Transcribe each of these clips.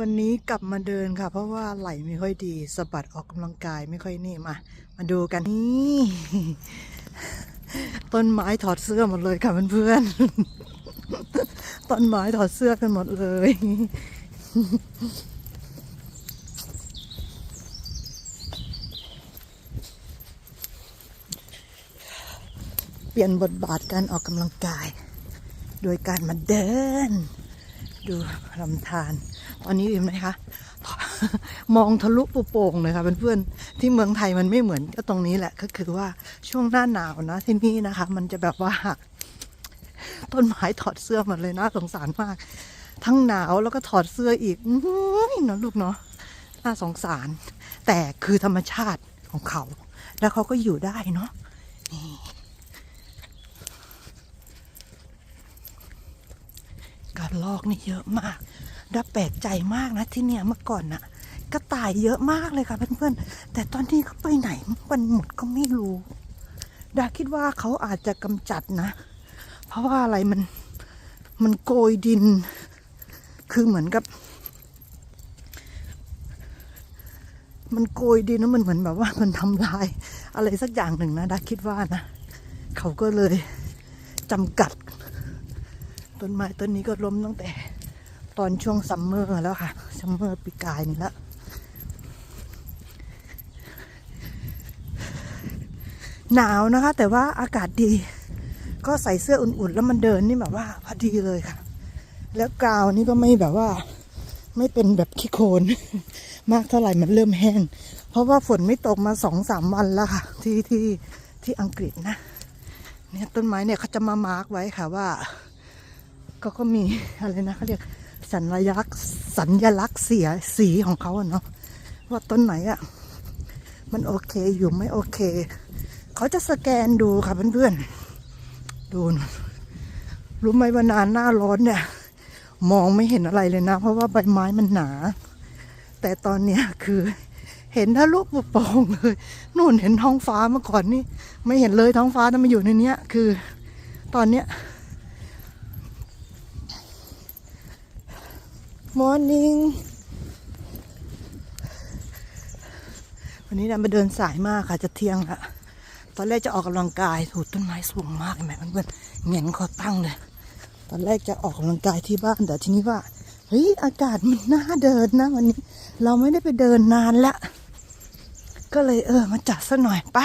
วันนี้กลับมาเดินค่ะ เพราะว่าไหลไม่ค่อยดีสะบัดออกกำลังกายไม่ค่อยนี่มามาดูกันนี่ต้นไม้ถอดเสื้อหมดเลยค่ะเพื่อนๆต้นไม้ถอดเสื้อกันหมดเลย เปลี่ยนบทบาทการออกกำลังกาย โดยการมาเดิน ดูลำธารตอนนี้เห็นไหมคะ มองทะลุปุโป่งเลยค่ะเพื่อนๆที่เมืองไทยมันไม่เหมือนก็ตรงนี้แหละก็คือว่าช่วงหน้าหนาวนะที่นี่นะคะ มันจะแบบว่า ต้นไม้ถอดเสื้อหมดเลยนะสงสารมาก ทั้งหนาวแล้วก็ถอดเสื้ออีกอื้อเนอะลูกเนาะน่าสงสาร แต่คือธรรมชาติของเขา แล้วเขาก็อยู่ได้เนาะนี่ การลอกนี่เยอะมากดับแปลกใจมากนะที่เนี่ยเมื่อก่อนน่ะกระต่ายเยอะมากเลยค่ะเพื่อนๆ แต่ตอนนี้เขาไปไหนมันหมดก็ไม่รู้ ดาคิดว่าเขาอาจจะกำจัดนะ เพราะว่าอะไรมันมันโกยดิน คือเหมือนกับ มันโกยดินแล้วมันเหมือนแบบว่ามันทำลาย อะไรสักอย่างหนึ่งนะดาคิดว่านะ เขาก็เลยจำกัด ต้นไม้ต้นนี้ก็ล้มตั้งแต่ ตอนช่วงซัมเมอร์แล้วค่ะซัมเมอร์ปีกายนี่ละหนาวนะคะ แต่ว่าอากาศดี ก็ใส่เสื้ออุ่นๆ แล้วมันเดินนี่แบบว่าพอดีเลยค่ะ แล้วกาวนี่ก็ไม่แบบว่า ไม่เป็นแบบขี้โคลนมากเท่าไหร่มันเริ่มแห้ง เพราะว่าฝนไม่ตกมาสองสามวันแล้วค่ะ ที่ที่ที่อังกฤษนะ เนี่ยต้นไม้เนี่ยเขาจะมามาร์กไว้ค่ะว่า ก็ก็มีอะไรนะเขาเรียกสัญลักษณ์สัญลักษณ์เสียสีของเขาเนาะว่าต้นไหนอะมันโอเคอยู่ไม่โอเค เขาจะสแกนดูค่ะเพื่อนๆดูนรู้ไหมว่านานหน้าร้อนเนี่ย มองไม่เห็นอะไรเลยนะ เพราะว่าใบไม้มันหนา แต่ตอนเนี้ยคือเห็นทะลุปุโป่งเลยนู่นเห็นท้องฟ้าเมื่อก่อนนี่ ไม่เห็นเลยท้องฟ้าแต่มาอยู่ในเนี้ย คือ ตอนเนี้ย Morning วันนี้เราไปเดินสายมากค่ะจะเที่ยงละตอนแรกจะออกกำลังกายถูต้นไม้สูงมากเห็นไหมเพื่อนเหงียนคอตั้งเลยตอนแรกจะออกกำลังกายที่บ้านแต่ทีนี้ว่าเฮ้ยอากาศมันน่าเดินนะวันนี้ เราไม่ได้ไปเดินนานละก็เลยเออมาจัดซะหน่อยไป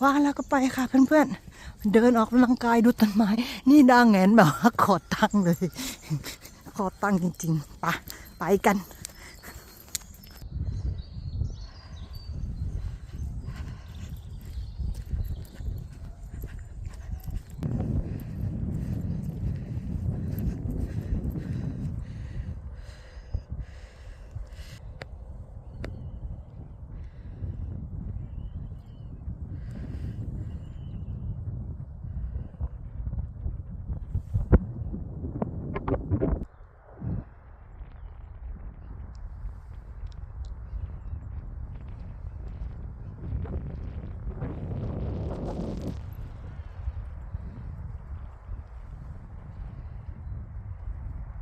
ว่างแล้วก็ไปค่ะเพื่อนๆเดินออกกำลังกายดูต้นไม้ นี่ดังแงนแบบว่าขอตั้งเลย คอตั้งจริงๆปะไปกัน